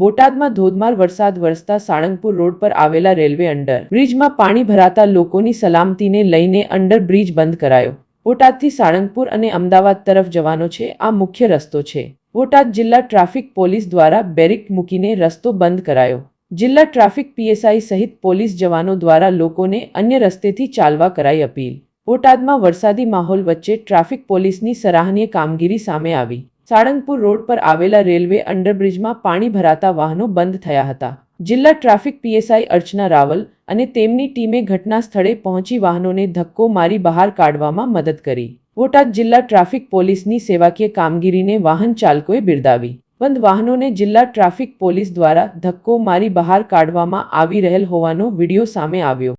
બોટાદમાં ધોધમાર વરસાદ વરસતા સાળંગપુર રોડ પર આવેલા રેલવે અંડર. બ્રિજમાં પાણી ભરાતા લોકોની સલામતીને લઈને અંડર બ્રિજ બંધ કરાયો. બોટાદથી સાળંગપુર અને અમદાવાદ તરફ જવાનો છે, આ મુખ્ય રસ્તો છે. બોટાદ જિલ્લા ટ્રાફિક પોલીસ દ્વારા બેરિક મૂકીને રસ્તો બંધ કરાયો. જિલ્લા ટ્રાફિક પીએસઆઈ સહિત પોલીસ જવાનો દ્વારા લોકોને અન્ય રસ્તેથી ચાલવા કરાઈ અપીલ. બોટાદમાં વરસાદી માહોલ વચ્ચે ટ્રાફિક પોલીસની સરાહનીય કામગીરી સામે આવી. સાળંગપુર રોડ પર આવેલા રેલવે અંડરબ્રિજમાં પાણી ભરાતા વાહનો બંધ થયા હતા. જિલ્લા ટ્રાફિક પીએસઆઈ અર્ચના રાવલ અને તેમની ટીમે ઘટના સ્થળે પહોંચી વાહનોને ધક્કો મારી બહાર કાઢવામાં મદદ કરી. બોટાદ જિલ્લા ટ્રાફિક પોલીસની સેવાકીય કામગીરીને વાહન ચાલકોએ બિરદાવી. બંધ વાહનોને જિલ્લા ટ્રાફિક પોલીસ દ્વારા ધક્કો મારી બહાર કાઢવામાં આવી રહેલ હોવાનો વીડિયો સામે આવ્યો.